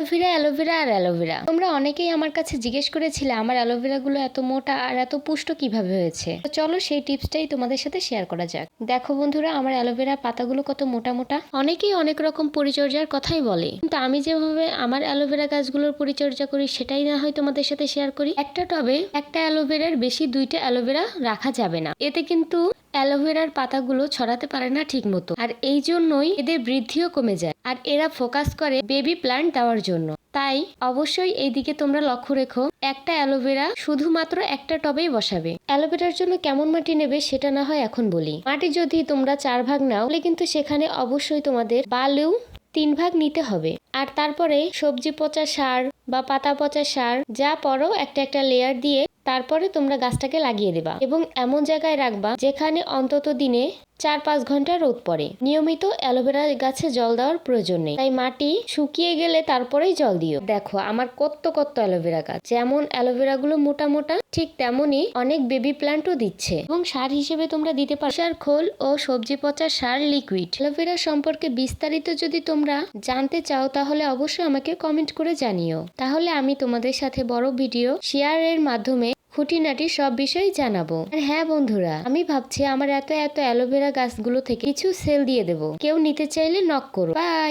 Aloe vera aloe vera আর aloe vera. তোমরা অনেকেই আমার কাছে জিজ্ঞেস করেছিলে, আমার অ্যালোভেরাগুলো এত মোটা আর এত পুষ্ট কীভাবে হয়েছে? চলো সেই টিপসটাই তোমাদের সাথে শেয়ার করা যাক। দেখো বন্ধুরা, আমার অ্যালোভেরা পাতাগুলো কত মোটা মোটা। অনেকেই অনেক রকম পরিচর্যার কথাই বলে। কিন্তু আমি যেভাবে আমার অ্যালোভেরা গাছগুলোর পরিচর্যা করি, সেটাই না হয় তোমাদের সাথে শেয়ার করি। একটা টবে একটা অ্যালোভেরার বেশি দুইটা অ্যালোভেরা রাখা যাবে না। এতে কিন্তু অ্যালোভেরার পাতাগুলো ছড়াতে পারে না ঠিক মতো আর এই জন্যই এদের বৃদ্ধিও কমে যায়। আর এরা ফোকাস করে বেবি প্ল্যান্ট দেওয়ার জন্য। তাই অবশ্যই এই দিকে তোমরা লক্ষ্য রেখো, একটা অ্যালোভেরা শুধুমাত্র একটা টবেই বসাবে। অ্যালোভেরার জন্য কেমন মাটি নেবে সেটা না হয় এখন বলি। মাটি যদি তোমরা চার ভাগ নাও, তাহলে কিন্তু সেখানে অবশ্যই তোমাদের বালু তিন ভাগ নিতে হবে। আর তারপরে সবজি পচা সার বা পাতা পচা সার, যা পরো একটা একটা লেয়ার দিয়ে তারপরে তোমরা গাছটাকে লাগিয়ে দেবা এবং এমন জায়গায় রাখবা যেখানে অন্তত দিনে চার পাঁচ ঘণ্টা রোদ পড়ে। নিয়মিত অ্যালোভেরা গাছে জল দেওয়ার প্রয়োজন নেই। তাই মাটি শুকিয়ে গেলে তারপরেই জল দিও। দেখো, আমার কত কত অ্যালোভেরা গাছ। যেমন অ্যালোভেরা গুলো মোটা মোটা, ঠিক তেমনই অনেক বেবি প্ল্যান্টও দিচ্ছে। এবং সার হিসেবে তোমরা দিতে পারো। সার খোল ও সবজি পচা সার লিকুইড। অ্যালোভেরা সম্পর্কে বিস্তারিত যদি তোমরা জানতে চাও, তাহলে অবশ্যই আমাকে কমেন্ট করে জানিও। তাহলে আমি তোমাদের সাথে বড় ভিডিও শেয়ারের মাধ্যমে খুঁটিনাটি সব বিষয়ে জানাব। আর হ্যাঁ বন্ধুরা, আমি ভাবছি আমার এত এত অ্যালোভেরা গাছগুলো থেকে কিছু সেল দিয়ে দেবো। কেউ নিতে চাইলে নক করো। বাই